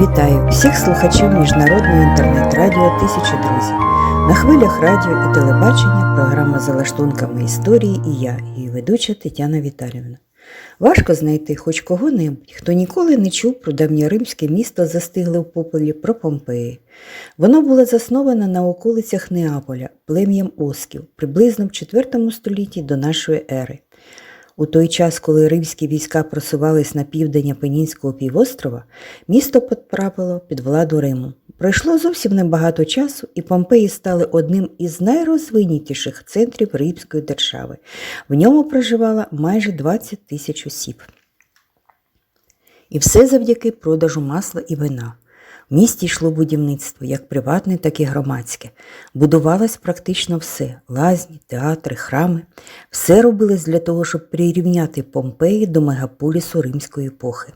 Вітаю всіх слухачів міжнародного інтернет-радіо Тисячі друзів. На хвилях радіо і телебачення програма за лаштунками історії і я, її ведуча Тетяна Віталівна. Важко знайти хоч кого-небудь, хто ніколи не чув про давньоримське місто застигле в попелі про Помпеї. Воно було засноване на околицях Неаполя плем'ям Осків приблизно в IV столітті до нашої ери. У той час, коли римські війська просувались на південь Апенінського півострова, місто потрапило під владу Риму. Пройшло зовсім небагато часу, і Помпеї стали одним із найрозвинутіших центрів Римської держави. В ньому проживало майже 20 тисяч осіб. І все завдяки продажу масла і вина. В місті йшло будівництво як приватне, так і громадське. Будувалось практично все лазні, театри, храми. Все робилось для того, щоб прирівняти Помпеї до мегаполісу римської епохи.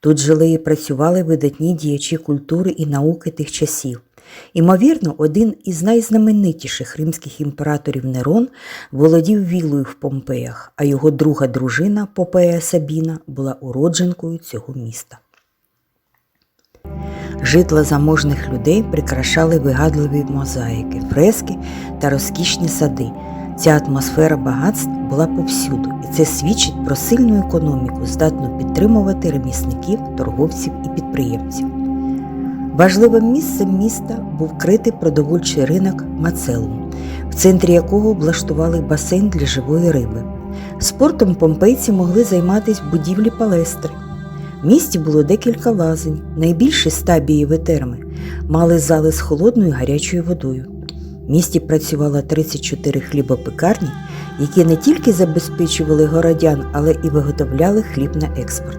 Тут жили і працювали видатні діячі культури і науки тих часів. Імовірно, один із найзнаменитіших римських імператорів Нерон володів вілою в Помпеях, а його друга дружина Попея Сабіна була уродженкою цього міста. Житла заможних людей прикрашали вигадливі мозаїки, фрески та розкішні сади. Ця атмосфера багатств була повсюду, і це свідчить про сильну економіку, здатну підтримувати ремісників, торговців і підприємців. Важливим місцем міста був критий продовольчий ринок Мацелум, в центрі якого облаштували басейн для живої риби. Спортом помпейці могли займатися в будівлі палестри. В місті було декілька лазень, найбільші стабієві терми, мали зали з холодною гарячою водою. В місті працювало 34 хлібопекарні, які не тільки забезпечували городян, але і виготовляли хліб на експорт.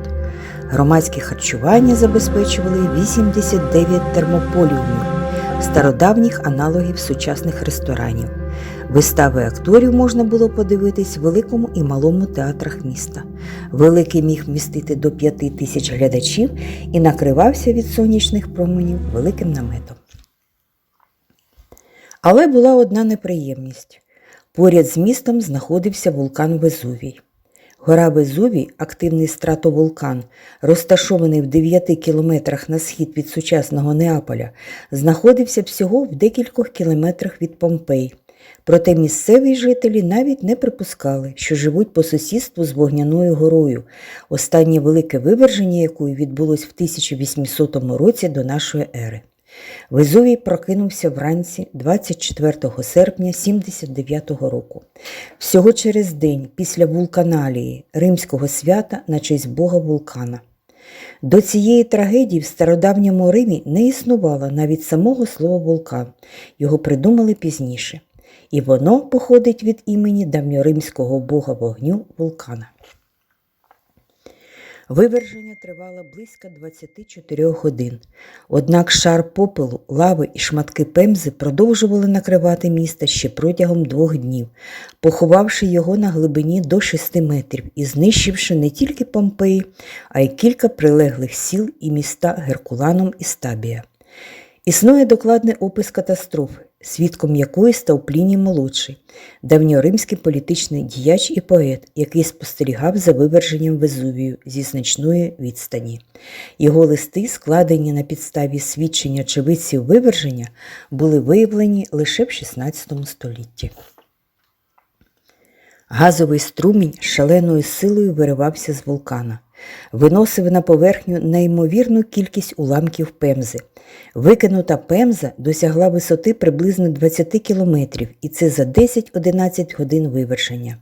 Громадське харчування забезпечували 89 термополіумів, стародавніх аналогів сучасних ресторанів. Вистави акторів можна було подивитись в великому і малому театрах міста. Великий міг вмістити до 5 тисяч глядачів і накривався від сонячних променів великим наметом. Але була одна неприємність. Поряд з містом знаходився вулкан Везувій. Гора Везувій, активний стратовулкан, розташований в 9 кілометрах на схід від сучасного Неаполя, знаходився всього в декількох кілометрах від Помпей. Проте місцеві жителі навіть не припускали, що живуть по сусідству з Вогняною горою, останнє велике виверження якої відбулось в 1800 році до нашої ери. Везувій прокинувся вранці 24 серпня 79 року. Всього через день після вулканалії римського свята на честь Бога вулкана. До цієї трагедії в стародавньому Римі не існувало навіть самого слова вулкан, його придумали пізніше, і воно походить від імені давньоримського бога вогню вулкана. Виверження тривало близько 24 годин. Однак шар попелу, лави і шматки пемзи продовжували накривати місто ще протягом двох днів, поховавши його на глибині до 6 метрів і знищивши не тільки Помпеї, а й кілька прилеглих сіл і міста Геркуланом і Стабія. Існує докладний опис катастрофи, свідком якої став Пліній молодший, давньоримський політичний діяч і поет, який спостерігав за виверженням Везувію зі значної відстані. Його листи, складені на підставі свідчень очевидців виверження, були виявлені лише в 16 столітті. Газовий струмінь шаленою силою виривався з вулкана, виносив на поверхню неймовірну кількість уламків пемзи. Викинута пемза досягла висоти приблизно 20 кілометрів, і це за 10-11 годин вивершення.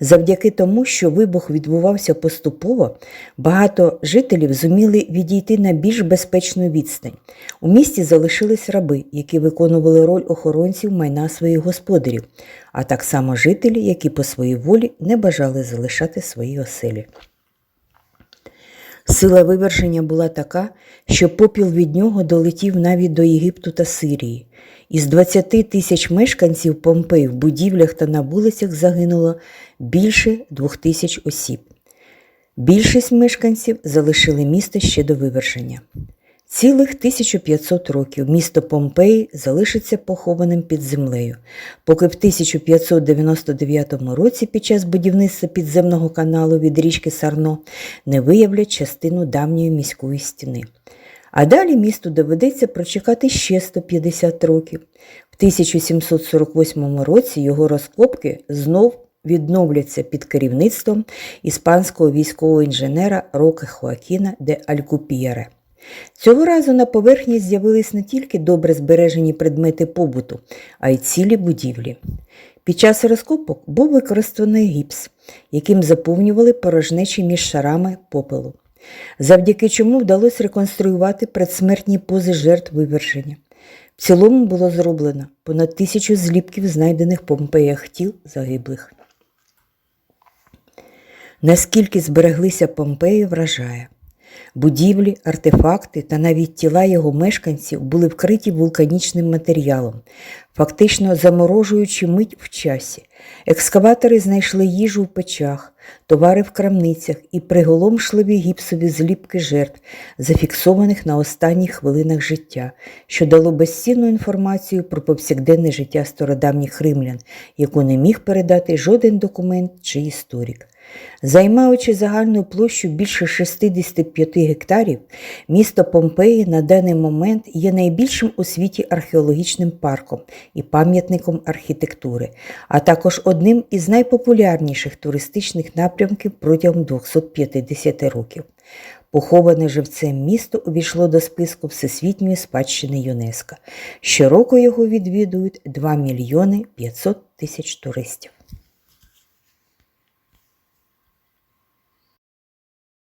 Завдяки тому, що вибух відбувався поступово, багато жителів зуміли відійти на більш безпечну відстань. У місті залишились раби, які виконували роль охоронців майна своїх господарів, а так само жителі, які по своїй волі не бажали залишати свої оселі. Сила виверження була така, що попіл від нього долетів навіть до Єгипту та Сирії. Із 20 тисяч мешканців Помпей в будівлях та на вулицях загинуло більше двох тисяч осіб. Більшість мешканців залишили місто ще до виверження. Цілих 1500 років місто Помпеї залишиться похованим під землею, поки в 1599 році під час будівництва підземного каналу від річки Сарно не виявлять частину давньої міської стіни. А далі місту доведеться прочекати ще 150 років. В 1748 році його розкопки знов відновляться під керівництвом іспанського військового інженера Роке Хоакіна де Алькупієре. Цього разу на поверхні з'явились не тільки добре збережені предмети побуту, а й цілі будівлі. Під час розкопок був використаний гіпс, яким заповнювали порожнечі між шарами попелу, завдяки чому вдалося реконструювати предсмертні пози жертв виверження. В цілому було зроблено понад тисячу зліпків, знайдених Помпеях тіл загиблих. Наскільки збереглися Помпеї, вражає. Будівлі, артефакти та навіть тіла його мешканців були вкриті вулканічним матеріалом, фактично заморожуючи мить в часі. Екскаватори знайшли їжу в печах, товари в крамницях і приголомшливі гіпсові зліпки жертв, зафіксованих на останніх хвилинах життя, що дало безцінну інформацію про повсякденне життя стародавніх римлян, яку не міг передати жоден документ чи історик. Займаючи загальну площу більше 65 гектарів, місто Помпеї на даний момент є найбільшим у світі археологічним парком і пам'ятником архітектури, а також одним із найпопулярніших туристичних напрямків протягом 250 років. Поховане живцем місто увійшло до списку Всесвітньої спадщини ЮНЕСКО. Щороку його відвідують 2 мільйони 500 тисяч туристів.